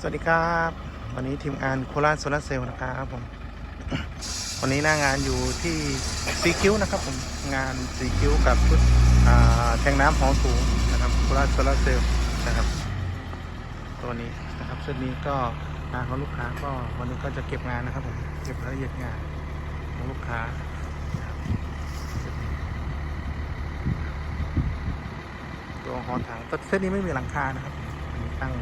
สวัสดีครับ วันนี้ทีมงานโคราชโซลาร์เซลล์นะครับผมวันนี้หน้างานอยู่ที่สีคิ้วนะครับผมงานสีคิ้วกับชุดอ่าแทงน้ำหอสูงนะครับโคราชโซลาร์เซลล์นะครับ ตัวนี้นะครับชุดนี้ก็งานของลูกค้าก็วันนี้ก็จะเก็บงานนะครับผมเก็บรายละเอียดงานของลูกค้าตัวหอถังเส้นนี้ไม่มีหลังคานะครับมีตั้ง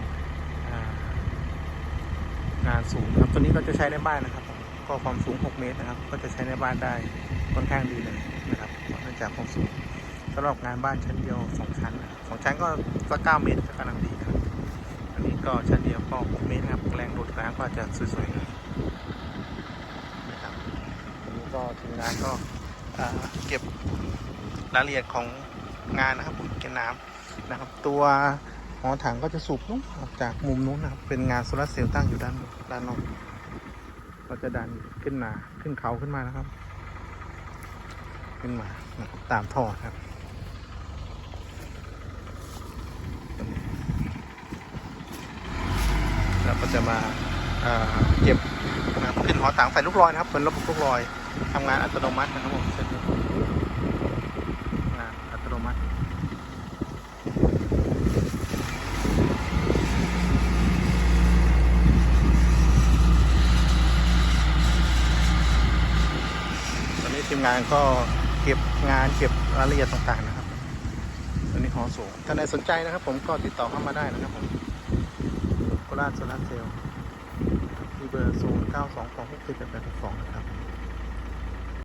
งานสูงนะครับ ตัวนี้ก็จะใช้ในบ้านนะครับ ก็ความสูง 6 เมตรนะครับ ก็จะใช้ในบ้านได้ค่อนข้างดีเลยนะครับเนื่องจากความสูงสำหรับงานบ้านชั้นเดียว 2 ชั้นสองชั้นก็สัก9เมตรก็กำลังดีครับ อันนี้ก็ชั้นเดียวก็6เมตรครับ แรงดูดน้ำก็จะสวยๆนะครับอันนี้ก็ทีมงานก็เก็บรายละเอียดของงานนะครับผมเก็บน้ำนะครับ ตัว อถังก็จะสูบนู้นออกจากมุมนู้นนะครับ เป็นงานโซลาร์เซลล์ตั้งอยู่ด้านบนด้านนอกเราจะดันขึ้นมาขึ้นเขาขึ้นมานะครับ ขึ้นมานะครับตามท่อครับเราก็จะมาเอ่อเก็บนะครับขึ้นหอถังใส่ลูกลอยนะครับเป็นระบบลูกลอยทำงานอัตโนมัตินะครับผมเสร็จงานอัตโนมัติ ตอนนี้ ทีมงานก็เก็บงานเก็บรายละเอียดต่างๆนะครับตอนนี้หอสูงถ้านใดสนใจนะครับ ผมก็ติดต่อเข้ามาได้นะครับผมโคราชโซลาร์เซลล์ที่เบอร์0 9 2 2 6 7 8 8 2นะครับ